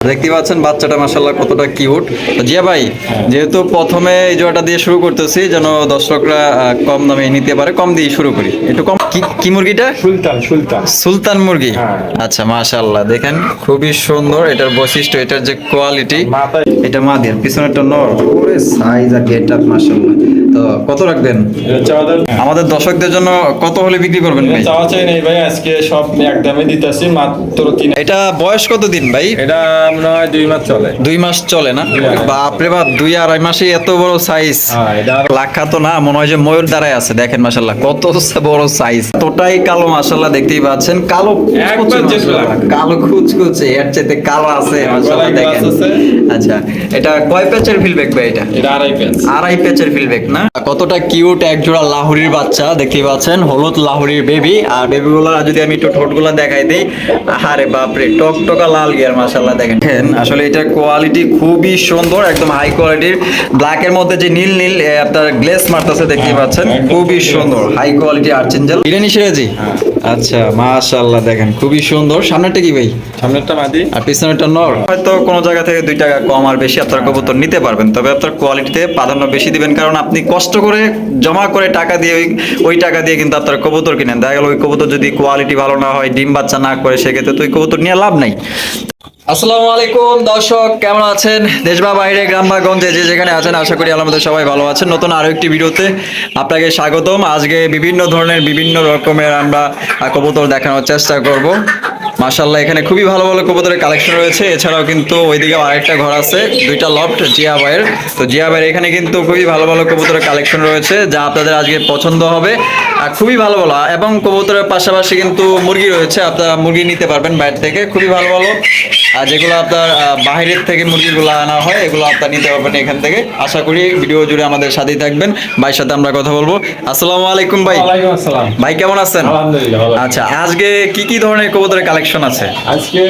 দেখতে পাচ্ছেন বাচ্চাটা মাসাল্লাহ কতটা কিউট। জিয়া ভাই যেহেতু প্রথমে এই জোড়াটা দিয়ে শুরু করতেছি যেন দর্শকরা কম দামে নিতে পারে কম দিয়ে শুরু করি। একটু কম কি- মুরগিটা? সুলতান সুলতান। সুলতান মুরগি? হ্যাঁ। আচ্ছা মাশাল্লাহ দেখেন খুবই সুন্দর এটার বৈশিষ্ট্য এটার যে কোয়ালিটি এটা মাদির পিছনেরটা নর। ওরে সাইজ আর গেট মাশাল্লাহ কত রাখবেন? আমাদের দর্শকদের জন্য কত হলে বিক্রি করবেন ভাই? চাওয়া চাই নেই ভাই আজকে সব দিতেছি মাত্র তিন এটা বয়স কত দিন ভাই? এটা মনে হয় দুই মাস চলে। দুই মাস চলে না? বাপরে বাপ দুই আড়াই মাসে এত বড় সাইজ হ্যাঁ লাখা তো না মনে হয় যে ময়ূর দ্বারাই আছে দেখেন মাসাল্লাহ কত বড় সাইজ তোটাই কালো মাসাল্লাহ দেখতেই পাচ্ছেন। কালো। কালো খুচকুচে এর চাইতে কালো আছে মাসাল্লাহ দেখেন। আচ্ছা এটা কয় প্যাচের ফিলব্যাক ভাই এটা? এটা আড়াই পেন্স আড়াই প্যাচের ফিলব্যাক না? কতটা কিউট এক জোড়া লাহুরির বাচ্চা দেখতেই পাচ্ছেন হলুদ লাহুরির বেবি আর বেবিগুলো যদি আমি একটু ঠোঁটগুলো দেখাই দিই আরে বাপরে টকটকা লাল গিয়ার মাশাল্লাহ দেখেন। আসলে এটার কোয়ালিটি খুবই সুন্দর একদম হাই কোয়ালিটির ব্ল্যাক এর মধ্যে যে নীল নীল আপনার গ্লেস মারতেছে দেখতেই পাচ্ছেন খুবই সুন্দর high quality archangel Irani Shirazi? আচ্ছা মাশাল্লাহ দেখেন খুবই সুন্দর। সামনেটা কি ভাই? সামনেরটা মাদি। আর পিছনেরটা নর। হয়তো কোনো জায়গা থেকে দুই টাকা কম আর বেশি আপনার কবুতর নিতে পারবেন তবে আপনার কোয়ালিটিতে প্রাধান্য বেশি দিবেন কারণ আপনি কষ্ট করে জমা করে টাকা দিয়ে ওই টাকা দিয়ে কিন্তু আপনার কবুতর কিনেন। দেখা গেল ওই কবুতর যদি কোয়ালিটি ভালো না হয়, ডিম বাচ্চা না করে, সেক্ষেত্রে তো ওই কবুতর নিয়ে লাভ নাই। আসসালামু আলাইকুম, দর্শক, কেমন আছেন? দেশ বা বাইরে, গ্রাম বা গঞ্জে, যে যেখানে আছেন, আশা করি আমাদের সবাই ভালো আছেন। নতুন আরও একটি ভিডিওতে আপনাকে স্বাগতম। আজকে বিভিন্ন ধরনের, বিভিন্ন রকমের আমরা কবুতর দেখানোর চেষ্টা করব। মাশাল্লাহ এখানে খুবই ভালো ভালো কবুতরের কালেকশন রয়েছে। এছাড়াও কিন্তু ওইদিকে আরেকটা ঘর আছে, দুইটা লফট জিয়া ভাইয়ের। তো জিয়া ভাইয়ের এখানে কিন্তু খুবই ভালো ভালো কবুতরের কালেকশন রয়েছে, যা আপনাদের আজকে পছন্দ হবে। আর খুবই ভালো ভালো। এবং কবুতরের পাশাপাশি কিন্তু মুরগি রয়েছে, আপনারা মুরগি নিতে পারবেন বাইরে থেকে। খুবই ভালো ভালো। আর যেগুলো আপনার আহ, বাইরের থেকে মুরগিগুলো আনা হয় এগুলো আপনার নিতে পারবেন এখান থেকে। আশা করি ভিডিও জুড়ে আমাদের সাথেই থাকবেন। ভাইয়ের সাথে আমরা কথা বলব। আসসালামু আলাইকুম ভাই। ওয়ালাইকুম আসসালাম। ভাই কেমন আছেন? আলহামদুলিল্লাহ আচ্ছা আজকে কি কি ধরনের কবুতরের কালেকশন আছে? আজকে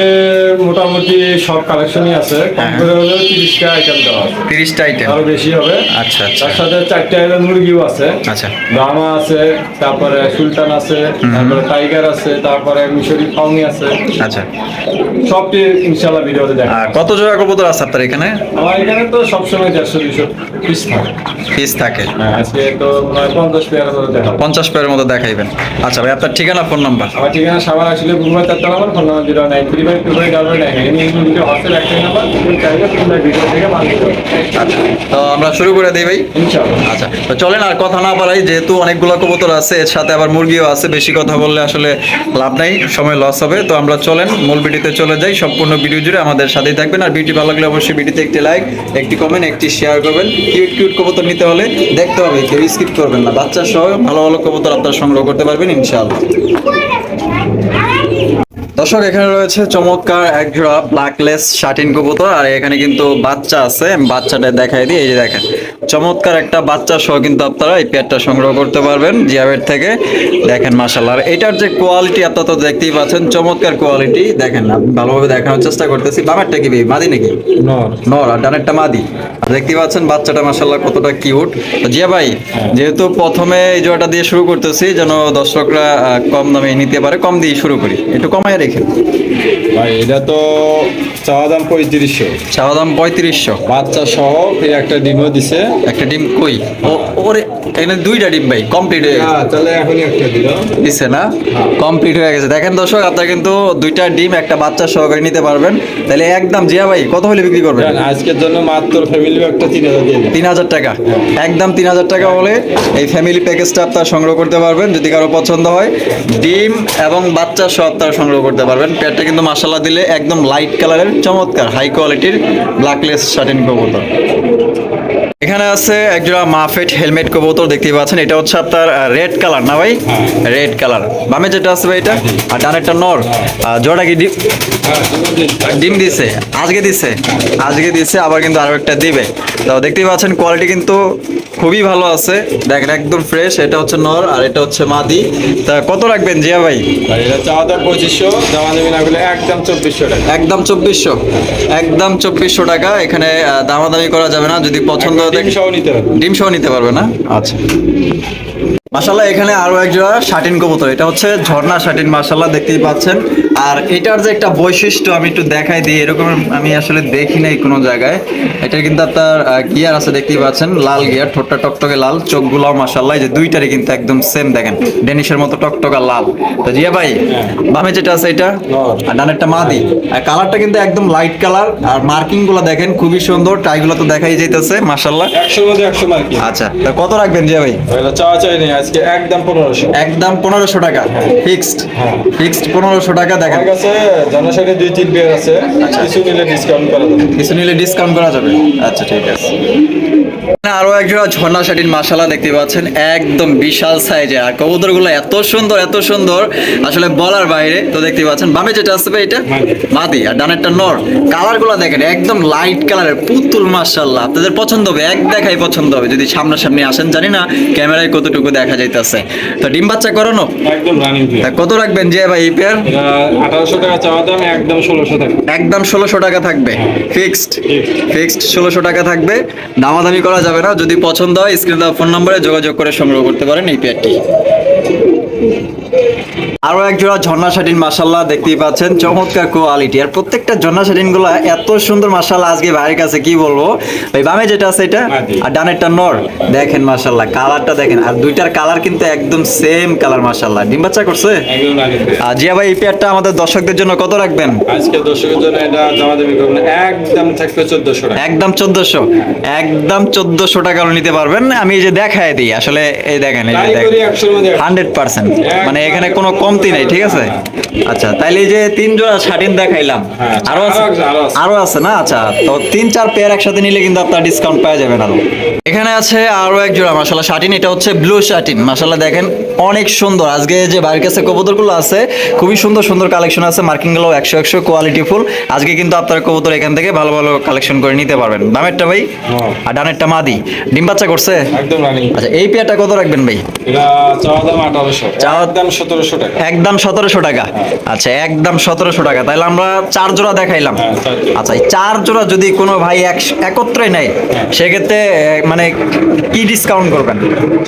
মোটামুটি সব কালেকশনই আছে। কম করে হলেও তিরিশটা আইটেম দেওয়া আছে। তিরিশটা আইটেম আরও বেশি হবে। আচ্ছা আচ্ছা। তার সাথে চারটে আইটেম মুরগিও আছে। আচ্ছা। ব্রাহ্মা আছে তারপরে সুলতান আছে তারপরে টাইগার আছে তারপরে মিশরি ফাউনি আছে। আচ্ছা। সবটি ইনশাল্লাহ ভিডিওতে দেখা কত জোড়া কবুতর আছে আপনার এখানে? আমার এখানে তো সবসময় দেড়শো দুশো পিস থাকে। পিস থাকে। হ্যাঁ আজকে তো পঞ্চাশ পেয়ারের মতো দেখা পঞ্চাশ পেয়ারের মতো দেখাইবেন। আচ্ছা ভাই আপনার ঠিকানা ফোন নাম্বার আমার ঠিকানা সাবার আসলে গুরুবার চারটা number phone number zero nine three five two five double nine. এই ভিডিও হোয়াটসঅ্যাপ একটাই নাম্বার চাইলে তোমরা ভিডিও থেকে আচ্ছা তো আমরা শুরু করে দিই ভাই। ইনশাল্লাহ আচ্ছা তো চলেন আর কথা না পারাই যেহেতু অনেকগুলো কবুতর আছে এর সাথে আবার মুরগিও আছে বেশি কথা বললে আসলে লাভ নাই সময় লস হবে। তো আমরা চলেন মূল ভিডিওতে চলে যাই সম্পূর্ণ ভিডিও জুড়ে আমাদের সাথেই থাকবেন। আর ভিডিও ভালো লাগলে অবশ্যই ভিডিওতে একটি লাইক একটি কমেন্ট একটি শেয়ার করবেন। কিউট কিউট কবুতর নিতে হলে দেখতে হবে, কেউ স্কিপ করবেন না। বাচ্চা সহ ভালো ভালো কবুতর আপনার সংগ্রহ করতে পারবেন, ইনশাআল্লাহ। দর্শক, এখানে রয়েছে চমৎকার এক জোড়া ব্ল্যাকলেস শাটিন কবুতর। আর এখানে কিন্তু বাচ্চা আছে বাচ্চাটা দেখাই দিই, এই যে দেখেন। চমৎকার একটা বাচ্চা সহ কিন্তু আপনারা এই পেয়ারটা সংগ্রহ করতে পারবেন জিয়াবের থেকে। দেখেন মাসাল্লাহ আর এটার যে কোয়ালিটি আপনারা তো দেখতেই পাচ্ছেন চমৎকার কোয়ালিটি দেখেন আমি ভালোভাবে দেখানোর চেষ্টা করতেছি। বাবারটা কি মাদি নাকি? নর। আর ডানেরটা মাদি। আর দেখতেই পাচ্ছেন বাচ্চাটা মাসাল্লাহ কতটা কিউট জিয়া ভাই যেহেতু প্রথমে এই জোড়াটা দিয়ে শুরু করতেছি যেন দর্শকরা কম দামে নিতে পারে কম দিয়ে শুরু করি। একটু কমায় রেখে ভাই এটা তো চাওয়া দাম পঁয়ত্রিশশো। চাওয়া দাম পঁয়ত্রিশশো। বাচ্চা সহ এই একটা ডিমও দিছে। একটা ডিম কই? ও ওরে এখানে দুইটা ডিম ভাই কমপ্লিট হয়ে গেছে। হ্যাঁ তাহলে এখনই একটা দিল। দিছে না? কমপ্লিট হয়ে গেছে। দেখেন দর্শক আপনারা কিন্তু দুইটা ডিম একটা বাচ্চা সহকারে নিতে পারবেন। তাহলে একদম জিয়া ভাই কত হলে বিক্রি করবেন? আজকের জন্য মাত্র ফ্যামিলি একটা তিন হাজার তিন হাজার টাকা। একদম তিন হাজার টাকা হলে এই ফ্যামিলি প্যাকেজটা আপনারা সংগ্রহ করতে পারবেন যদি কারও পছন্দ হয়। ডিম এবং বাচ্চা সহ আপনারা সংগ্রহ করতে পারবেন। পেটটা কিন্তু মাসাল্লাহ দিলে একদম লাইট কালারের চমৎকার হাই কোয়ালিটির ব্ল্যাকলেস শার্টিন কবুতর। এখানে আছে একজোড়া মাফেট হেলমেট কবুতর দেখতে পাচ্ছেন। এটা হচ্ছে আপনার রেড কালার না ভাই? Red colour. বামে যেটা আছে ভাই এটা? আর ডানেরটা নর। জোড়া কি ডিম? ডিম দিছে। আজকে দিছে। আজকে দিছে আবার কিন্তু আরও একটা দিবে। তো দেখতেই পাচ্ছেন কোয়ালিটি কিন্তু খুবই ভালো আছে। দেখেন একদম ফ্রেশ এটা হচ্ছে নর আর এটা হচ্ছে মাদি। তা কত রাখবেন জিয়া ভাই? এটা চাওয়া দাম পঁচিশশো। জমা দেবেন না একদম চব্বিশশো টাকা। একদম চব্বিশশো। একদম চব্বিশশো টাকা। এখানে দামাদামি করা যাবে না। যদি পছন্দ হয় ডিম সহ নিতে হবে। ডিম সহ নিতে পারবে না? আচ্ছা। মাসাল্লাহ এখানে আরও এক জোড়া শাটিন কবুতর। এটা হচ্ছে ঝর্ণা শাটিন মাসাল্লাহ দেখতেই পাচ্ছেন। আর এটার যে একটা বৈশিষ্ট্য আমি একটু দেখাই দিই এরকম আমি আসলে দেখি নাই কোনো জায়গায়। এটা কিন্তু আপনার গিয়ার আছে দেখতেই পাচ্ছেন লাল গিয়ার ঠোঁটটা টকটকে লাল চোখগুলাও মাসাল্লাহ যে দুইটারই কিন্তু একদম সেম দেখেন ডেনিশের মতো টকটকা লাল। তো জিয়া ভাই বামে যেটা আছে এটা? আর ডানেরটা মাদি। আর কালারটা কিন্তু একদম লাইট কালার আর মার্কিংগুলো দেখেন খুবই সুন্দর টাইগুলো তো দেখাই যাইতেছে মাসাল্লাহ একশো মার্কি আচ্ছা তা কত রাখবেন জিয়া ভাই? চাওয়া চাই নেই আজকে একদম পনেরোশো। একদম পনেরোশো টাকা। ফিক্সড। হ্যাঁ। ফিক্সড পনেরোশো টাকা দেখেন। আমার কাছে জনসাধারণের দুই তিন পেয়ার আছে। কিছু নিলে ডিসকাউন্ট করা যাবে। কিছু নিলে ডিসকাউন্ট করা যাবে। আচ্ছা ঠিক আছে। আরও এক জোড়া ঝর্ণা শাটিন মাসালা দেখতে পাচ্ছেন একদম বিশাল সাইজের। আর এত সুন্দর এত সুন্দর আসলে বলার বাইরে তো দেখতে পাচ্ছেন বামে যেটা আসবে এটা? মাদি। আর ডানেরটা নর। দেখেন একদম লাইট কালারের পুতুল মাসাল্লাহ আপনাদের পছন্দ হবে এক দেখাই পছন্দ হবে যদি সামনাসামনি আসেন জানি না ক্যামেরায় কতটুকু দেখা যাইতেছে। তো ডিম বাচ্চা করানো? একদম রানিং কত রাখবেন যে ভাই এই পেয়ার এটা আঠারোশো টাকা চাওয়া দাম একদম ষোলোশো টাকা। একদম ষোলোশো টাকা থাকবে। ফিক্সড ফিক্সড ষোলোশো টাকা থাকবে। দামাদামি করা যাবে না। যদি পছন্দ হয় স্ক্রিনে ফোন নম্বরে যোগাযোগ করে সংগ্রহ করতে পারেন এই পেয়ারটি আরও এক জোড়া ঝর্ণা শাটিন মাসাল্লাহ দেখতেই পাচ্ছেন। চমৎকার কোয়ালিটি আর প্রত্যেকটা ঝর্ণা শাটিনগুলো এত সুন্দর মাসাল্লাহ আজকে ভাইয়ের কাছে কি বলব? ভাই বামে যেটা আছে এটা হ্যাঁ, আর ডানেরটা নর। দেখেন মাসাল্লাহ কালারটা দেখেন। আর দুইটার কালার কিন্তু একদম সেম কালার মাসাল্লাহ ডিম বাচ্চা করছে? জিয়া ভাই এই পেয়ারটা আমাদের দর্শকদের জন্য কত রাখবেন? আজকে দর্শকদের জন্য এটা আমাদের একদম থাকবে 1400 একদম চোদ্দশো। একদম চোদ্দশো টাকা নিতে পারবেন। আমি এই যে দেখাই দিই আসলে এই দেখেন এই দেখেন। 100% মানে এখানে কোনো কমতি নেই ঠিক আছে? আচ্ছা তাইলে যে তিন জোড়া শাড়ি দেখাইলাম হ্যাঁ, আরও আছে? আরও আছে, আরও আছে। আরও আছে না? আচ্ছা তো তিন চার পেয়ার একসাথে নিলে কিন্তু আপনার ডিসকাউন্ট পাওয়া যাবেন আরও এখানে আছে আরও এক জোড়া মাসাল্লাহ শাটিন। এটা হচ্ছে ব্লু শাটিন। মাসাল্লাহ দেখেন অনেক সুন্দর। আজকে যে বাড়ির কাছে কবুতরগুলো আছে খুবই সুন্দর সুন্দর কালেকশন আছে। মার্কিংগুলো একশো একশো কোয়ালিটি ফুল আজকে কিন্তু আপনার কবুতর এখান থেকে ভালো ভালো কালেকশন করে নিতে পারবেন। দামেরটা ভাই? হ্যাঁ। আর ডানেরটা মাদি। ডিম বাচ্চা করছে? আচ্ছা এই পেয়ারটা কত রাখবেন ভাই? একদম সতেরোশো টাকা। টাকা। আচ্ছা একদম সতেরোশো টাকা। তাহলে আমরা চার জোড়া দেখাইলাম। হ্যাঁ। আচ্ছা এই চার জোড়া যদি কোনো ভাই এক একত্রে নেয় হ্যাঁ। সেক্ষেত্রে মানে কি ডিসকাউন্ট করবেন?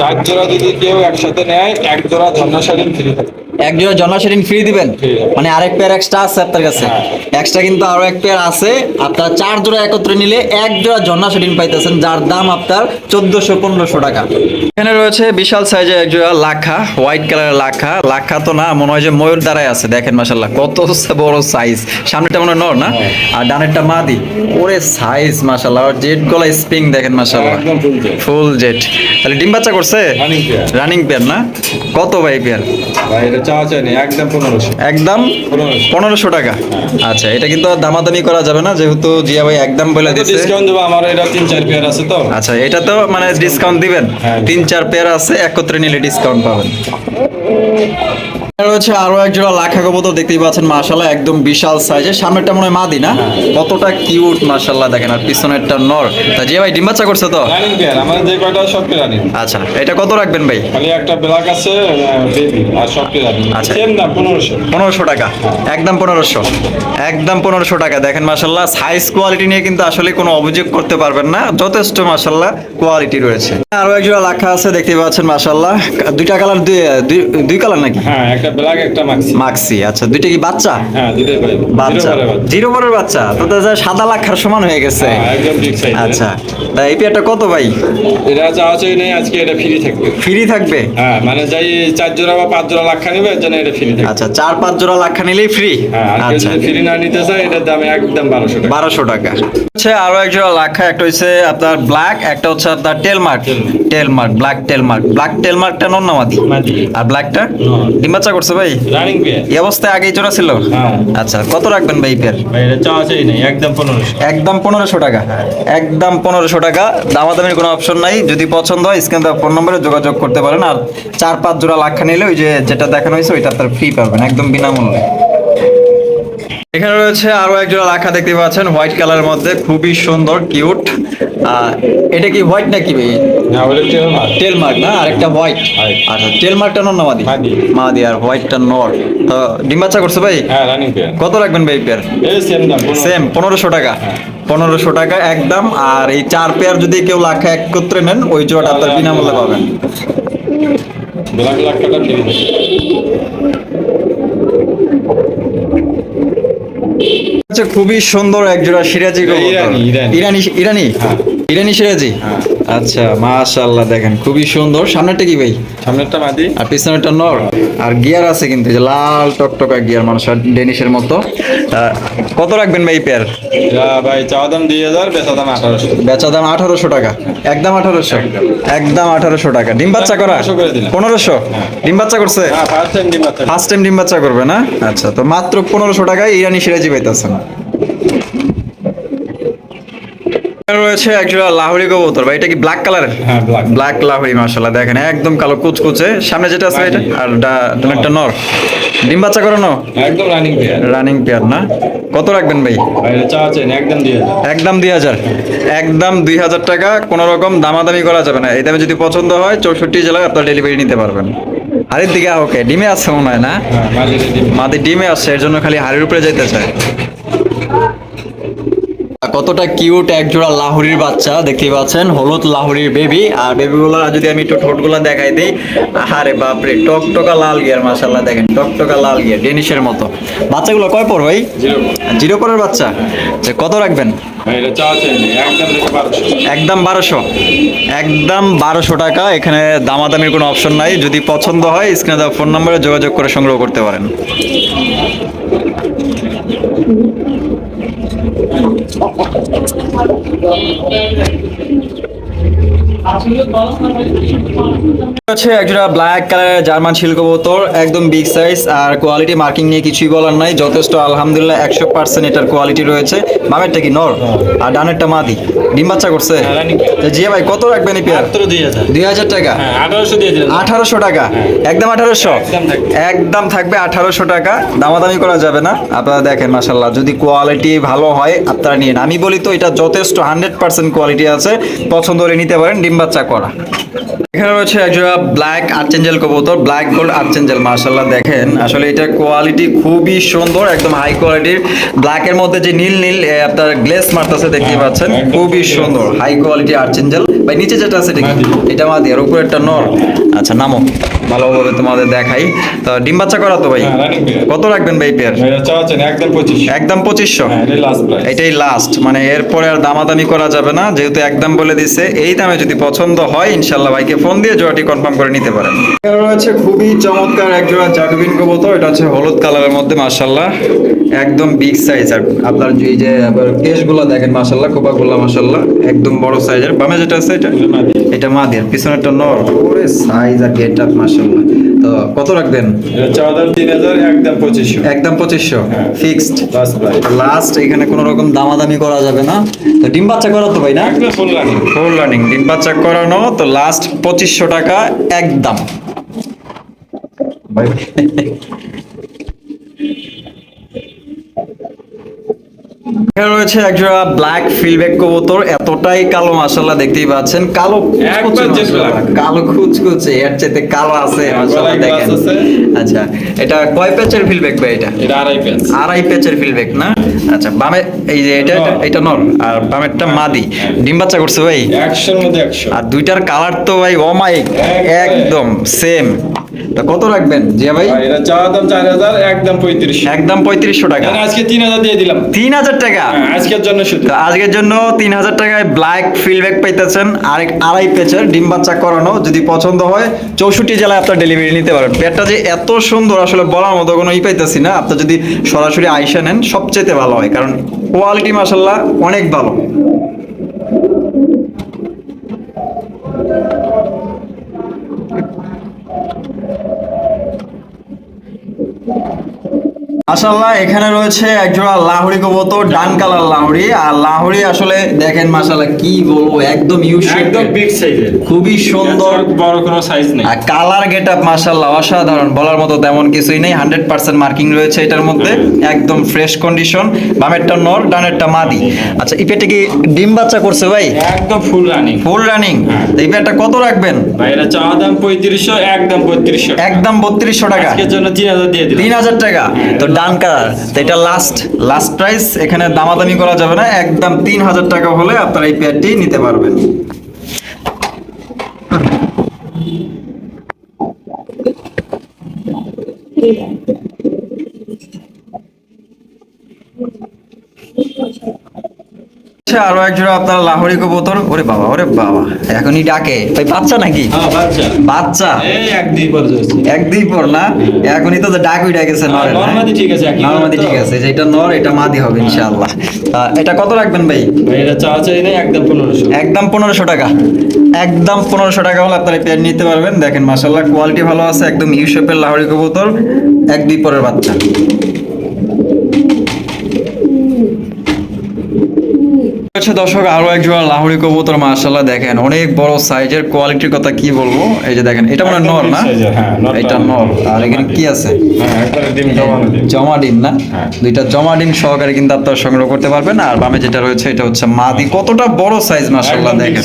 চার জোড়া যদি কেউ একসাথে নেয়, এক জোড়া ঝর্ণা ফ্রি থাকে এক জোড়া জন্মাশারিন ফ্রি দিবেন? মানে আরেক পেয়ার এক্সট্রা আছে আপনার কাছে। হ্যাঁ। এক্সট্রা কিন্তু আরও এক পেয়ার আছে। আপনার চার জোড়া একত্রে নিলে এক জোড়া জন্মাশারিন পাইতেছেন যার দাম আপনার চোদ্দশো পনেরোশো টাকা। এখানে রয়েছে বিশাল সাইজের এক জোড়া লাখা হোয়াইট কালারের লাখা। লাখা তো না মনে হয় যে ময়ূর দ্বারাই আছে দেখেন মাসাল্লাহ কত বড় সাইজ সামনেটা মনে নর না? আর ডানেরটা মাদি। ওরে সাইজ মাসাল্লাহ আর জেড গলা স্প্রিং দেখেন মাসাল্লাহ ফুল জেট তাহলে ডিম বাচ্চা করছে? রানিং পেয়ার না? কত ভাই পেয়ার চাওয়া চাই নেই একদম পনেরোশো। একদম পনেরোশো। টাকা। আচ্ছা এটা কিন্তু আর দামাদামি করা যাবে না যেহেতু জিয়া ভাই একদম বলে দিচ্ছে ডিসকাউন্ট দেবো আমার এটা তিন চার পেয়ার আছে তো। আচ্ছা এটা তো মানে ডিসকাউন্ট দিবেন। হ্যাঁ। তিন চার পেয়ার আছে একত্রে নিলে ডিসকাউন্ট পাবেন। হচ্ছে আরও এক জোড়া লাখা কবুতর দেখতেই পাচ্ছেন মাশাল্লাহ একদম বিশাল সাইজের সামনেরটা মনে হয় মাদি না? কতটা কিউট মাশাল্লাহ দেখেন আর পিছনেরটা নর। তা ভাই ডিম বাচ্চা করছে তো? রানিং যে কয়টা সবকে রানিং আচ্ছা এটা কত রাখবেন ভাই? খালি একটা ব্ল্যাক আছে বেবি আর সবকে রানিং আচ্ছা। সেম দাম টাকা। একদম টাকা। দেখেন সাইজ কোয়ালিটি নিয়ে কিন্তু আসলে কোনো অভিযোগ করতে পারবেন না। যথেষ্ট কোয়ালিটি রয়েছে। আরও এক জোড়া লাখা আছে দেখতে পাচ্ছেন দুইটা কালার দুই কালার নাকি? হ্যাঁ একটা ব্ল্যাক একটা মাক্সি মাক্সি আচ্ছা দুইটা কি বাচ্চা? হ্যাঁ দুটোই পাই বাচ্চা। জিরো পরের বাচ্চা। তো তো সাদা লাখার সমান হয়ে গেছে। একদম বিগ সাইজ আচ্ছা তা এই পেয়ারটা কত ভাই? এটা চাওয়া চাই নেই আজকে এটা ফ্রি থাকবে। ফ্রি থাকবে? হ্যাঁ মানে যাই চার জোড়া বা পাঁচ জোড়া লাখা নিবে এর জন্য এটা ফ্রি থাকবে। আচ্ছা চার পাঁচ জোড়া লাখা নিলেই ফ্রি হ্যাঁ আচ্ছা। ফ্রি না নিতে চায় এটার দাম একদম বারোশো টাকা। বারোশো টাকা। হচ্ছে আরও এক জোড়া লাখা একটা হচ্ছে আপনার ব্ল্যাক একটা হচ্ছে আপনার tail mark tail mark black tail mark black tail মার্কটা নন আর ব্ল্যাকটা নর। ডিম করছে ভাই? রানিং পেয়ার এই অবস্থায় আগেই জোড়া ছিল? হ্যাঁ। আচ্ছা কত রাখবেন ভাই পেয়ার ভাই এটা চাওয়া চাই না একদম পনেরোশো। একদম পনেরোশো টাকা। একদম পনেরোশো টাকা। দামাদামির কোনো অপশন নাই। যদি পছন্দ হয় স্ক্রিনে দেওয়া ফোন নম্বরে যোগাযোগ করতে পারেন। আর চার পাঁচ জোড়া লাখা নিলে ওই যে যেটা দেখানো হয়েছে ওইটা আপনার ফ্রি পাবেন একদম বিনামূল্যে। এখানে রয়েছে আরও এক জোড়া লাখা দেখতে পাচ্ছেন হোয়াইট কালারের মধ্যে খুবই সুন্দর কিউট। এটা কি হোয়াইট নাকি ভাই? টেল মার টেল মার্ক না আর একটা হোয়াইট। আচ্ছা টেল মার্কটা নর না মাদি? মাদি। আর হোয়াইটটা নর। তো ডিম বাচ্চা করছে ভাই? হ্যাঁ রানিং কত রাখবেন ভাই পেয়ার সেম দাম সেম পনেরোশো টাকা। পনেরোশো টাকা একদম। আর এই চার পেয়ার যদি কেউ লাখা একত্রে নেন ওই জোড়াটা আপনার বিনামূল্যে পাবেন। ব্ল্যাক লাখ ফ্রি আচ্ছা খুবই সুন্দর একজোড়া সিরাজি ইরানি, ইরানি। ইরানি হ্যাঁ। ইরানি সিরাজি হ্যাঁ। আচ্ছা মাশাআল্লাহ দেখেন খুবই সুন্দর। সামনেরটা কি ভাই? সামনেরটা মাদি। আর পিছনেরটা নর। আর গিয়ার আছে কিন্তু যে লাল টকটকা গিয়ার মানুষ ডেনিশের মতো। কত রাখবেন ভাই পেয়ার ভাই চাওয়া দাম দুই হাজার বেচা দাম আঠারোশো। বেচা দাম আঠারোশো টাকা। একদম আঠারোশো। একদম আঠারোশো টাকা। ডিম বাচ্চা করা? 1500 করে দিলাম। পনেরোশো? ডিম বাচ্চা করছে? হ্যাঁ ফার্স্ট টাইম ডিম বাচ্চা ফার্স্ট টাইম ডিম বাচ্চা করবে না? আচ্ছা তো মাত্র পনেরোশো টাকায় ইরানি সিরাজি পাইতেছেন। রয়েছে একজোড়া লাহোরি কবুতর। ভাই এটা কি ব্ল্যাক কালারের হ্যাঁ ব্ল্যাক ব্ল্যাক লাহোরি মাশাআল্লাহ। দেখেন একদম কালো কুচকুচে। সামনে যেটা আছে এটা আর একটা নর। ডিম বাচ্চা করানো? একদম রানিং পেয়ার রানিং পেয়ার না? কত রাখবেন ভাই? একদম দুই হাজার। একদম দুই হাজার। একদম দুই হাজার টাকা কোনো রকম দামাদামি করা যাবে না। এই দামে যদি পছন্দ হয় চৌষট্টি জেলায় আপনার ডেলিভারি নিতে পারবেন। হাড়ির দিকে ওকে ডিমে আছে মনে হয় না? হ্যাঁ মাদি ডিমে। আসছে এর জন্য খালি হাড়ির উপরে যেতে চায়। কতটা কিউট এক জোড়া লাহুরির বাচ্চা দেখতেই পাচ্ছেন হলুদ লাহুরির বেবি আর বেবিগুলো যদি আমি একটু ঠোঁটগুলো দেখাই দিই আরে বাপরে টকটকা লাল গিয়ার মাশাল্লাহ দেখেন টকটকা লাল গিয়ার ডেনিশের মতো। বাচ্চাগুলো কয় পর ভাই? জিরো। পরের বাচ্চা? আচ্ছা, কত রাখবেন? একদম বারোশো। একদম বারোশো টাকা এখানে দামাদামির কোনো অপশন নাই। যদি পছন্দ হয় স্ক্রিনে দেওয়া ফোন নম্বরে যোগাযোগ করে সংগ্রহ করতে পারেন। Thank you. হচ্ছে একজোড়া ব্ল্যাক কালারের জার্মান শিল্ক বোতর একদম বিগ সাইজ আর কোয়ালিটি মার্কিং নিয়ে কিছুই বলার নাই। যথেষ্ট আলহামদুলিল্লাহ একশো পার্সেন্ট এটার কোয়ালিটি রয়েছে। বামেরটা কি নর? আর ডানেরটা মাদি। ডিম বাচ্চা করছে? হ্যাঁ, জিয়া ভাই কত রাখবেন এই পেয়ার? দুই হাজার। টাকা। হ্যাঁ আঠারোশো টাকা? একদম আঠারোশো? একদম থাকবে। আঠারোশো টাকা। দামাদামি করা যাবে না। আপনারা দেখেন মাসাল্লাহ যদি কোয়ালিটি ভালো হয় আপনারা নিন। আমি বলি তো এটা যথেষ্ট হান্ড্রেড পার্সেন্ট কোয়ালিটি আছে। পছন্দ হলে নিতে পারেন। ডিম বাচ্চা করা। এখানে রয়েছে একজোড়া ব্ল্যাক আর্চেঞ্জেল কবুতর ব্ল্যাক গোল্ড আর্চেঞ্জেল মার্শাল্লাহ দেখেন। আসলে এটার কোয়ালিটি খুবই সুন্দর একদম হাই কোয়ালিটির ব্ল্যাকের মধ্যে যে নীল নীল আপনার গ্লেস মারতেছে দেখতে পাচ্ছেন খুবই সুন্দর হাই কোয়ালিটি আর্চেঞ্জেল বা নিচে যেটা আছে? এটা মাদি আর উপরে একটা নর। আচ্ছা নামো। ভালোভাবে তোমাদের দেখাই। তো ডিম বাচ্চা করা তো ভাই? হ্যাঁ। কত রাখবেন ভাই পেয়ার? একদম পঁচিশশো। একদম পঁচিশশো? হ্যাঁ এটা লাস্ট প্রাইস এটাই লাস্ট মানে এরপরে আর দামাদামি করা যাবে না যেহেতু একদম বলে দিছে এই দামে যদি পছন্দ হয় ইনশাল্লাহ ভাইকে ফোন দিয়ে জোড়াটি কনফার্ম করে নিতে পারেন। রয়েছে খুবই চমৎকার এক জোড়া জাকবিন কবুতর এটা হচ্ছে হলুদ কালারের মধ্যে মাশাল্লাহ একদম বিগ সাইজ আর আপনার এই যে কেশগুলো দেখেন মাশাল্লাহ কোপাগুলো মাশাল্লাহ একদম বড় সাইজের বামে যেটা আছে এটা? এটা মাদি। এটা মাদের পিছনেরটা নর। ওরে সাইজ আর গেট আপ মাশাল্লাহ তো কত রাখবেন? এটা চাওয়া দাম তিন হাজার একদম পঁচিশশো। একদম পঁচিশশো। হ্যাঁ। ফিক্সড লাস্ট প্রাইস লাস্ট এখানে কোনো রকম দামাদামি করা যাবে না। তো ডিম বাচ্চা করা তো ভাই না? একদম ফুল রানিং ফুল রানিং ডিম বাচ্চা করানো তো লাস্ট পঁচিশশো টাকা একদম। ভাই এখানে রয়েছে একজোড়া ব্ল্যাক ফিলব্যাক কবুতর। এতটাই কালো দেখতেই পাচ্ছেন। কালো কুচকুচে। কালো এর চাইতে কালো আছে হ্যাঁ, দেখেন। আচ্ছা এটা কয় প্যাচের ফিলব্যাক ভাই এটা? এটা আড়াই পেঁচ আড়াই প্যাচের ফিলব্যাক না? আচ্ছা বামে এই যে এটা এটা- এটা নর আর বামেরটা মাদি। ডিম বাচ্চা করছে ভাই? মধ্যে একশো। আর দুইটার কালার তো ভাই অমাইক। একদম সেম তা কত রাখবেন? জিয়া ভাই? এটা চাওয়া দাম চার হাজার একদম পঁয়ত্রিশশো একদম পঁয়ত্রিশশো টাকা। আজকে তিন হাজার দিয়ে দিলাম। তিন হাজার টাকা? হ্যাঁ, আজকের জন্য শুধু। আজকের জন্য তিন হাজার টাকায় ব্ল্যাক ফিলব্যাক পাইতেছেন। আরেক আড়াই পেচের ডিম বাচ্চা করানো যদি পছন্দ হয় চৌষট্টি জেলায় আপনার ডেলিভারি নিতে পারেন। পেটটা যে এত সুন্দর আসলে বলার মতো কোনো ই পাইতেছি না। আপনি যদি সরাসরি আইসা নেন সবচেয়ে ভালো হয় কারণ কোয়ালিটি মাসাল্লাহ অনেক ভালো। মাশাল্লাহ এখানে রয়েছে একজোড়া লাহুরি কবুতর ডান কালার লাহুরি। আর লাহুরি আসলে দেখেন মাশাল্লাহ কি বলব একদম ইউ একদম বিগ সাইজের খুবই সুন্দর। বড় কোনো সাইজ নেই। আর কালার গেট আপ মাসাল্লাহ অসাধারণ। বলার মতো তেমন কিছুই নেই হান্ড্রেড পার্সেন্ট মার্কিং রয়েছে এটার মধ্যে। একদম ফ্রেশ কন্ডিশন বামেরটা নর ডানেরটা মাদি। আচ্ছা ইপেটে কি ডিম বাচ্চা করছে ভাই? একদম ফুল রানিং ফুল রানিং এই পেটটা কত রাখবেন? ভাই এটা চাওয়া দাম পঁয়ত্রিশশো একদম বত্রিশশো একদম বত্রিশশো টাকা। আজকের জন্য তিন হাজার দিয়ে দিলাম। তিন হাজার টাকা। তো ডান কালার তো এটা লাস্ট লাস্ট প্রাইস এখানে দামাদামি করা যাবে না। একদম তিন হাজার টাকা হলে আপনারা এই প্যাডটি নিতে পারবেন। Thank you. আচ্ছা, আরও এক জোড়া আপনার লাহোরি কবুতর। ওরে বাবা ওরে বাবা। এখনই ডাকে। ভাই বাচ্চা নাকি? হ্যাঁ বাচ্চা। এক দুই পর এক দুই পর না? এখনই তো ডাক উঠে গেছে হ্যাঁ, নরের, হ্যাঁ? ঠিক আছে, নর্মাদি ঠিক আছে যেটা নর এটা মাদি হবে ইনশাআল্লাহ। এটা কত রাখবেন ভাই? এটা চাওয়া চাই একদম পনেরোশো। একদম পনেরোশো টাকা। একদম পনেরোশো টাকা হলে আপনারা পেয়ার নিতে পারবেন। দেখেন মাসাল্লাহ কোয়ালিটি ভালো আছে একদম ইউ শেপের লাহোরি কবুতর এক দুই পরের বাচ্চা। হচ্ছে দর্শক আরও এক জোড়া লাহোরি কবুতর মাশাআল্লাহ দেখেন। অনেক বড় সাইজের কোয়ালিটির কথা কি বলব? এই যে দেখেন এটা মানে নর না? হ্যাঁ, এটা নর। আর এখানে কি আছে? হ্যাঁ ডিম জমা ডিম। না? হ্যাঁ। দুইটা জমা ডিম সহকারে কিন্তু আপনারা সংগ্রহ করতে পারবেন। আর বামে যেটা রয়েছে এটা হচ্ছে মাদি। কতটা বড় সাইজ মাশাআল্লাহ দেখেন।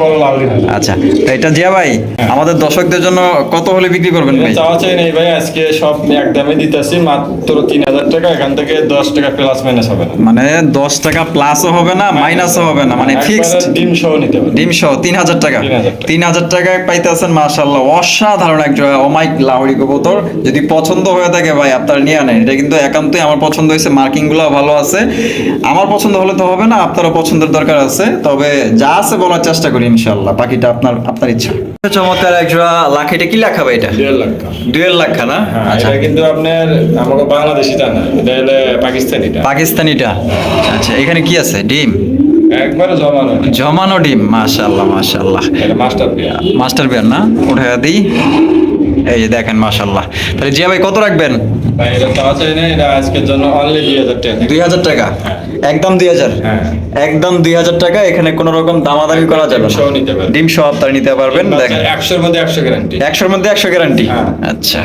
হয়। আচ্ছা এটা জিয়া ভাই আমাদের দর্শকদের জন্য কত হলে বিক্রি করবেন ভাই? চাওয়া চাই নেই ভাই আজকে সব একদমই দিতেছি মাত্র তিন হাজার টাকা এখান থেকে দশ টাকা প্লাস মাইনাস হবে মানে দশ টাকা প্লাসও হবে না মাইনাসও হবে না মানে ফিক্সড ডিম সহ নিতে হবে। ডিম সহ তিন হাজার টাকা। 3,000 টাকা। তিন হাজার টাকায় পাইতেছেন মাশাল্লাহ অসাধারণ এক জোড়া অমাইক লাহড়ি কবুতর। যদি পছন্দ হয়ে থাকে ভাই আপনার নিয়ে নেন এটা কিন্তু একান্তই আমার পছন্দ হয়েছে মার্কিংগুলো ভালো আছে। আমার পছন্দ হলে তো হবে না আপনারও পছন্দের দরকার আছে। তবে যা আছে বলার চেষ্টা করি ইনশাল্লাহ বাকিটা আপনার আপনার ইচ্ছা। চমৎকার এক জোড়া লাখ এটা কি লেখা ভাই এটা? দেড় লাখ। ডুয়েল লাখ না? হ্যাঁ আচ্ছা। এটা কিন্তু আপনার আমাকে বাংলাদেশি না এটা হলে পাকিস্তানিটা। পাকিস্তানিটা? আচ্ছা এখানে কি আছে? ডিম? একবারে জমানো ডিম। জমানো ডিম মাশাল্লাহ মাশাল্লাহ এটা মাস্টার বিয়ার না? উঠে দিই। এই যে দেখেন মাশাল্লাহ তাহলে জিয়া ভাই কত রাখবেন? ভাই এটা চাওয়া চাই না এটা আজকের জন্য অনলি দুই হাজার টাকা। টাকা? একদম দুই হাজার? হ্যাঁ। একদম দুই হাজার টাকা এখানে কোনো রকম দামাদামি করা যাবে সহ নিতে পারবেন। ডিম সহ নিতে পারবেন দেখেন। একশোর মধ্যে একশো গ্যারান্টি একশোর মধ্যে একশো গ্যারান্টি হ্যাঁ। আচ্ছা।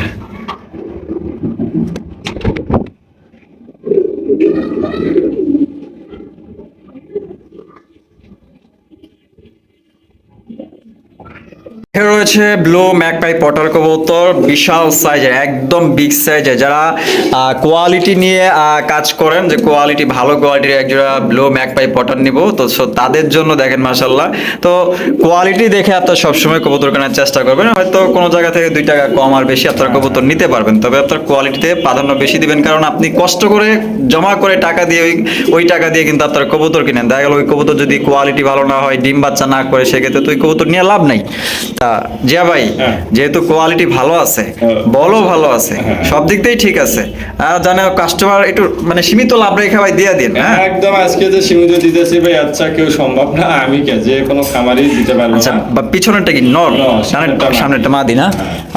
এখানে রয়েছে ব্লু ম্যাকপাই পটার কবুতর, বিশাল সাইজের একদম বিগ সাইজের যারা কোয়ালিটি নিয়ে কাজ করেন, যে কোয়ালিটি ভালো কোয়ালিটির একজোড়া ব্লু ম্যাকপাই পটার নিব, তো তাদের জন্য দেখেন মাসাল্লাহ তো কোয়ালিটি দেখে আপনারা সবসময় কবুতর কেনার চেষ্টা করবেন। হয়তো কোনো জায়গা থেকে দুই টাকা কম আর বেশি আপনারা কবুতর নিতে পারবেন। তবে আপনার কোয়ালিটিতে প্রাধান্য বেশি দিবেন, কারণ আপনি কষ্ট করে জমা করে টাকা দিয়ে ওই ওই টাকা দিয়ে কিন্তু আপনার কবুতর কিনেন। দেখা গেল ওই কবুতর যদি কোয়ালিটি ভালো না হয়, ডিম বাচ্চা না করে, সেক্ষেত্রে তো ওই কবুতর নিয়ে লাভ নাই। জিয়া ভাই হ্যাঁ। যেহেতু কোয়ালিটি ভালো আছে হ্যাঁ। বলও ভালো আছে হ্যাঁ। সব দিক থেকেই ঠিক আছে। আর জানে কাস্টমার একটু মানে সীমিত লাভ রেখে ভাই দিয়ে দিন হ্যাঁ? একদম আজকে যে সীমিত দিতেছি ভাই আচ্ছা কেউ সম্ভব না আমি কে যে কোনো খামারই দিতে পারব আচ্ছা পিছনেরটা কি নর? নর, সামনেরটা মাদি। না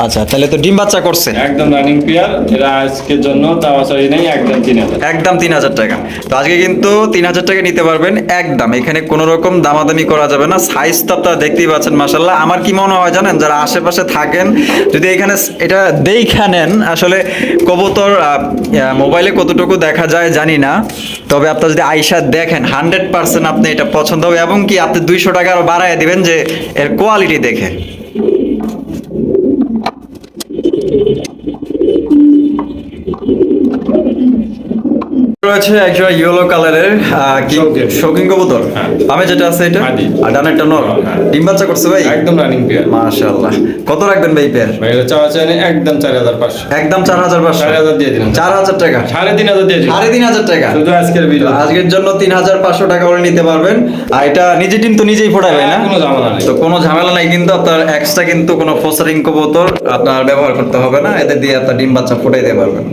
আচ্ছা তাহলে তো ডিম বাচ্চা করছে। একদম রানিং পেয়ার এরা আজকের জন্য চাওয়া চাই নেই একদম তিন হাজার একদম তিন হাজার টাকা। তো আজকে কিন্তু তিন হাজার টাকা নিতে পারবেন একদম। এখানে কোনো রকম দামাদামি করা যাবে না সাইজ তো আপনারা দেখতেই পাচ্ছেন মাসাল্লাহ আমার কি মনে হয়, জানেন? যারা আশেপাশে থাকেন, যদি এখানে এটা দেখা নেন, আসলে কবুতর মোবাইলে কতটুকু দেখা যায় জানি না। তবে আপনার যদি আইসা দেখেন হান্ড্রেড পার্সেন্ট আপনি এটা পছন্দ হবে, এবং কি আপনি দুইশো টাকা আরও বাড়াই দিবেন যে এর কোয়ালিটি দেখে। রয়েছে একজোড়া ইয়েলো কালারের শৌখিন। কবুতর। হ্যাঁ। আমি যেটা আছে এটা। আর ডানেরটা নর। হ্যাঁ। ডিম বাচ্চা করছে ভাই? একদম রানিং পেয়ার মাশাআল্লাহ। কত রাখবেন ভাই পেয়ার ভাই এটা চাওয়া চাই একদম চার হাজার পাঁচশো। একদম চার হাজার পাঁচশো। চার হাজার দিয়ে দিলাম। চার হাজার টাকা। সাড়ে তিন হাজার দিয়ে দিলাম। সাড়ে তিন হাজার টাকা। শুধু আজকের আজকের জন্য তিন হাজার পাঁচশো টাকা করে নিতে পারবেন। আর এটা নিজে ডিম তো নিজেই ফোটাবে না? হ্যাঁ, কোনো ঝামেলা নেই। তো কোনো ঝামেলা নাই কিন্তু আপনার এক্সট্রা কিন্তু কোনো ফোসারিং কবুতর আপনার ব্যবহার করতে হবে না। এদের দিয়ে আপনার ডিম বাচ্চা ফুটাই দিতে পারবেন।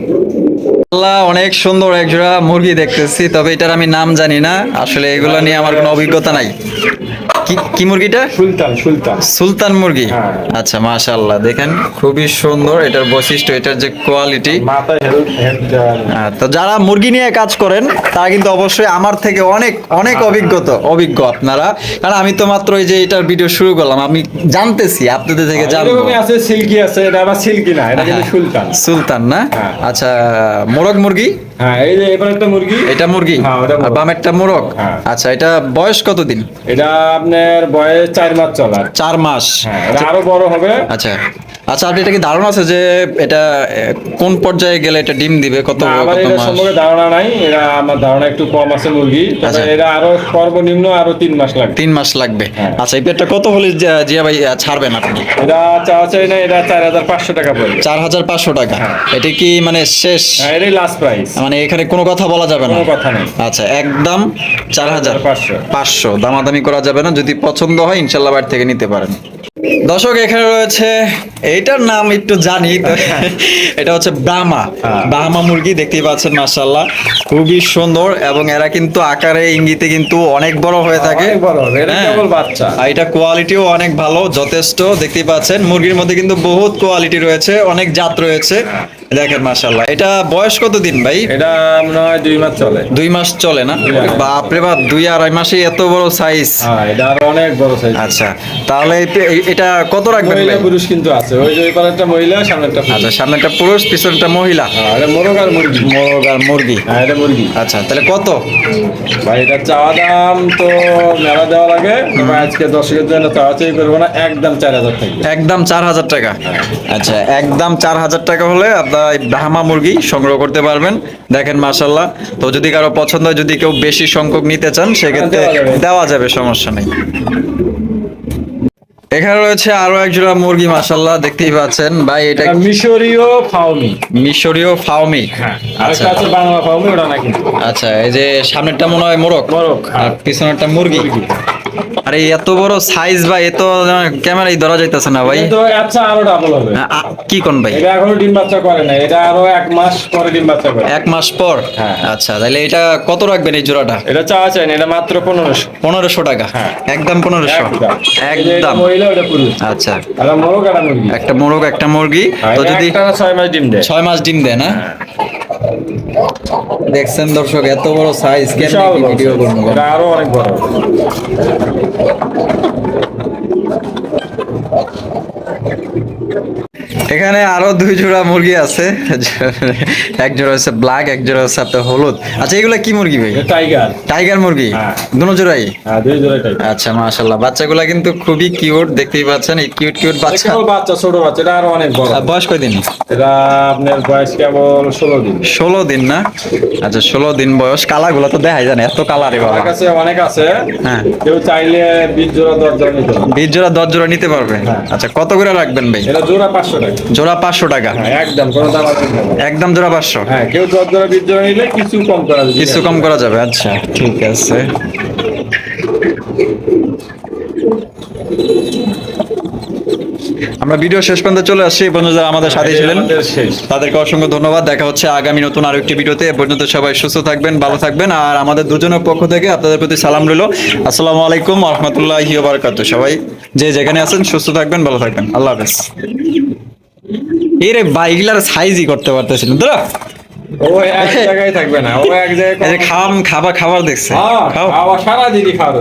আল্লাহ অনেক সুন্দর একজোড়া মুরগি দেখতেছি, তবে এটার আমি নাম জানি না। আসলে এগুলো নিয়ে আমার কোনো অভিজ্ঞতা নাই। কি মুরগিটা? সুলতান সুলতান। সুলতান মুরগি? হ্যাঁ। আচ্ছা মাশাআল্লাহ দেখেন খুবই সুন্দর এটার বৈশিষ্ট্য এটার যে কোয়ালিটি হ্যাঁ, তো যারা মুরগি নিয়ে কাজ করেন তারা কিন্তু অবশ্যই আমার থেকে অনেক অনেক অভিজ্ঞতা অভিজ্ঞ আপনারা। কারণ আমি তো মাত্র এই যে এটার ভিডিও শুরু করলাম আমি জানতেছি আপনাদের থেকে জানব। এরকমই আছে সিল্কি আছে এটা আবার সিল্কি না এটা কিন্তু হ্যাঁ, সুলতান। সুলতান না? হ্যাঁ। আচ্ছা মোরগ মুরগি? হ্যাঁ এই যে এবার একটা মুরগি। এটা মুরগি? হ্যাঁ। আর বামেরটা মোরগ? হ্যাঁ। আচ্ছা এটা বয়স কতদিন? এটা আপনার বয়স চার মাস চলা চার মাস। হ্যাঁ আরও বড় হবে। আচ্ছা। আচ্ছা আপনি এটা কি ধারণা আছে যে এটা কোন পর্যায়ে গেলে এটা ডিম দিবে? কত আমার এটা সম্পর্কে ধারণা নাই। এরা আমার ধারণা একটু কম আছে মুরগি। আচ্ছা। তবে এরা আরও সর্বনিম্ন আরও তিন মাস লাগবে। তিন মাস লাগবে। হ্যাঁ। আচ্ছা এই পেটটা কত হলে জিয়া ভাই ছাড়বেন আপনি? এটা চাওয়া চাই না এটা চার হাজার পাঁচশো টাকা পড়বে। চার হাজার পাঁচশো টাকা। এটা কি মানে শেষ? হ্যাঁ এটাই লাস্ট প্রাইস মানে এখানে কোনো কথা বলা যাবে না? কোনো কথা নেই। আচ্ছা একদম চার হাজার পাঁচশো। পাঁচশো। দামাদামি করা যাবে না। যদি পছন্দ হয় ইনশাল্লাহ বাড়ি থেকে নিতে পারেন। দর্শক এখানে রয়েছে এইটার নাম একটু জানি এটা হচ্ছে ব্রাহ্মা। হ্যাঁ। ব্রাহ্মা মুরগি দেখতেই পাচ্ছেন মার্শাল্লাহ খুবই সুন্দর এবং এরা কিন্তু আকারে ইঙ্গিতে কিন্তু অনেক বড় হয়ে থাকে। হবে এটা হ্যাঁ। বাচ্চা। আর এটা কোয়ালিটিও অনেক ভালো যথেষ্ট দেখতেই পাচ্ছেন। মুরগির মধ্যে কিন্তু বহুত কোয়ালিটি রয়েছে অনেক জাত রয়েছে। দেখেন মাশাল্লাহ এটা বয়স কত দিন ভাই? এটা মনে হয় দুই মাস চলে। দুই মাস চলে না। বাপরে বাপ দুই আড়াই মাসে এত বড় সাইজ হ্যাঁ এটা আরও অনেক বড় সাইজ আচ্ছা তাহলে এটা কত রাখবেন মহিলা ভাই? পুরুষ কিন্তু আছে। ওই যে ওই একটা মহিলা সামনে একটা আচ্ছা সামনে একটা পুরুষ পিছনটা মহিলা। হ্যাঁ মোরগ আর মুরগি। মোরগ আর মুরগি। হ্যাঁ এটা মুরগি। আচ্ছা তাহলে কত? ভাই এটা চাওয়া দাম তো মেলা দেওয়া লাগে। আজকে দর্শকের জন্য চাওয়া চাই করব না। একদম চার হাজার থেকে একদম চার হাজার টাকা। আচ্ছা একদম চার হাজার টাকা হলে আপনার ব্রাহ্মা মুরগি সংগ্রহ করতে পারবেন। দেখেন মাশাল্লাহ তো যদি কারও পছন্দ হয় যদি কেউ বেশি সংখ্যক নিতে চান সেক্ষেত্রে দেওয়া যাবে। সমস্যা নেই। এখানে রয়েছে আরও এক জোড়া মুরগি মাশাল্লাহ দেখতেই পাচ্ছেন। ভাই এটা মিশরীয় ফাউমি মিশরীয় ফাউমি হ্যাঁ আচ্ছা। আছে বাংলা ফাউমি ওটা না আচ্ছা এই যে সামনেরটা মনে হয় মোরগ। মোরগ, আর হ্যাঁ। পিছনেরটা মুরগি। আরে এত বড় সাইজ ভাই এত ক্যামেরাই ধরা যাইতেছে না ভাই। আচ্ছা আরও ডাবল হবে। কি কোন ভাই? এটা এখনও ডিম বাচ্চা করে না এটা আরও এক মাস পরে ডিম বাচ্চা করে। এক মাস পর? হ্যাঁ। আচ্ছা তাহলে এটা কত রাখবেন এই জোড়াটা? এটা চাওয়া চাই না এটা মাত্র পনেরোশো। পনেরোশো টাকা? হ্যাঁ। একদম পনেরোশো? একদম। মহিলা ওটা পুরুষ। আচ্ছা। এটা মোরগ আর মুরগি। একটা মোরগ একটা মুরগি। হ্যাঁ, তো যদি ছয় মাস ডিম দেয়। ছয় মাস ডিম দেয় না? দেখছেন দর্শক এত বড় সাইজ বিশাল কেমন বড় ভিডিও size। করব এটা আরও অনেক বড় হবে। এখানে আরও দুই জোড়া মুরগি আছে। এক জোড়া হচ্ছে ব্ল্যাক এক জোড়া হচ্ছে আপনার হলুদ। আচ্ছা এগুলা কি মুরগি ভাই? টাইগার টাইগার মুরগি? হ্যাঁ। দুনো জোড়াই? হ্যাঁ আচ্ছা মাশাল্লাহ বাচ্চাগুলা কিন্তু খুবই কিউট দেখতেই পাচ্ছেন। এই কিউট কিউট বাচ্চা। বাচ্চা ছোট বাচ্চা এটা আরও অনেক বড়। বয়স কয়দিন? এটা আপনার বয়স কেবল ষোলো দিন। ষোলো দিন না? আচ্ছা ষোলো দিন বয়স। কালাগুলো তো দেখাই জানে এত কালারে বাবা। আমার কাছে অনেক আছে। হ্যাঁ। কেউ চাইলে বিশ জোড়া দশ জোড়া নিতে পারে বিশ জোড়া দশ জোড়া নিতে পারবে? হ্যাঁ। আচ্ছা কত করে রাখবেন ভাই? এটা জোড়া পাঁচশো টাকা। জোড়া পাঁচশো টাকা। হ্যাঁ একদম কোনো দাম একদম জোড়া পাঁচশো। হ্যাঁ কেউ দশ জোড়া বিশ জোড়া নিলে কিছু কম করা যাবে। কিছু কম করা যাবে আচ্ছা ঠিক আছে। আমরা ভিডিও শেষ পর্যন্ত চলে আসছি এই পর্যন্ত যারা আমাদের সাথে ছিলেন তাদেরকে অসংখ্য ধন্যবাদ। দেখা হচ্ছে আগামী নতুন আরও একটি ভিডিওতে। এ পর্যন্ত সবাই সুস্থ থাকবেন ভালো থাকবেন আর আমাদের দুজনের পক্ষ থেকে আপনাদের প্রতি সালাম রইল। আসসালামু আলাইকুম রহমতুল্লাহ বারকাত সবাই যে যেখানে আছেন সুস্থ থাকবেন ভালো থাকবেন। আল্লাহ হাফেজ। এই রে বাইকলার সাইজই করতে পারতেছিলেন তো ও এক জায়গায় থাকবে না ও এক জায়গায় খাম খাবার খাবার দেখছে। হ্যাঁ খাওয়া সারা দিদি খাওয়া